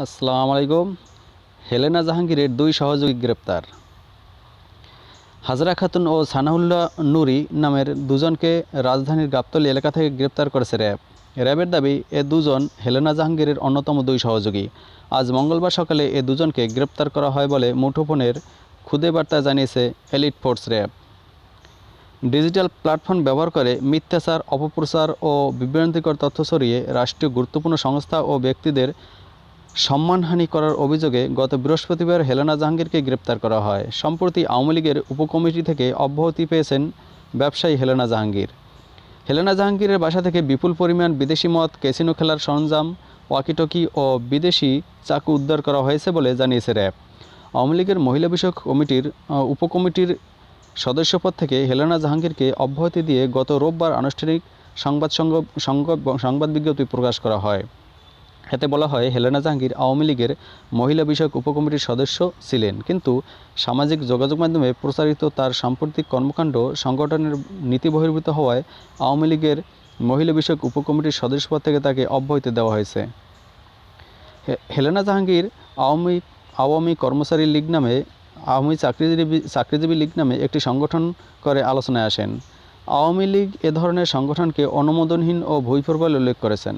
আসসালামু আলাইকুম। হেলেনা জাহাঙ্গীরের দুই সহযোগী গ্রেপ্তার। হাজরা খাতুন ও সানাউল্লাহ নুরি নামের দুজনকে রাজধানীর গাবতলী এলাকা থেকে গ্রেপ্তার করেছে র্যাব। র্যাবের দাবি, এ দুজন হেলেনা জাহাঙ্গীরের অন্যতম দুই সহযোগী। আজ মঙ্গলবার সকালে এ দুজনকে গ্রেপ্তার করা হয় বলে মুঠোফোনের খুদে বার্তা জানিয়েছে elite force RAB. Digital platform ব্যবহার করে মিথ্যাচার, অপপ্রচার ও বিভ্রান্তিকর তথ্য ছড়িয়ে রাষ্ট্রীয় গুরুত্বপূর্ণ সংস্থা ও ব্যক্তিদের সম্মানহানি করার অভিযোগে গত বৃহস্পতিবার হেলেনা জাহাঙ্গীরকে গ্রেপ্তার করা হয়। সম্প্রতি আওয়ামী লীগের উপকমিটি থেকে অব্যাহতি পেয়েছেন ব্যবসায়ী হেলেনা জাহাঙ্গীর। হেলেনা জাহাঙ্গীরের বাসা থেকে বিপুল পরিমাণ বিদেশি মদ, ক্যাসিনো খেলার সরঞ্জাম, ওয়াকিটকি ও বিদেশি চাকু উদ্ধার করা হয়েছে বলে জানিয়েছে র্যাব। আওয়ামী লীগের মহিলা বিষয়ক কমিটির উপকমিটির সদস্যপদ থেকে হেলেনা জাহাঙ্গীরকে অব্যাহতি দিয়ে গত রোববার আনুষ্ঠানিক সংবাদ সংবাদ বিজ্ঞপ্তি প্রকাশ করা হয়। এতে বলা হয় হেলেনা জাহাঙ্গীর আওয়ামী লীগের মহিলা বিষয়ক উপকমিটির সদস্য ছিলেন। কিন্তু সামাজিক যোগাযোগ মাধ্যমে প্রচারিত তার সাম্প্রতিক কর্মকাণ্ড সংগঠনের নীতি বহির্ভূত হওয়ায় আওয়ামী লীগের মহিলা বিষয়ক উপকমিটির সদস্যপদ থেকে তাকে অব্যাহতি দেওয়া হয়েছে। হেলেনা জাহাঙ্গীর আওয়ামী আওয়ামী কর্মচারী লীগ নামে, আওয়ামী চাকরিজীবী চাকরিজীবী লীগ নামে একটি সংগঠন করে আলোচনায় আসেন। আওয়ামী লীগ এ ধরনের সংগঠনকে অনুমোদনহীন ও ভুইফোর বলে উল্লেখ করেছেন।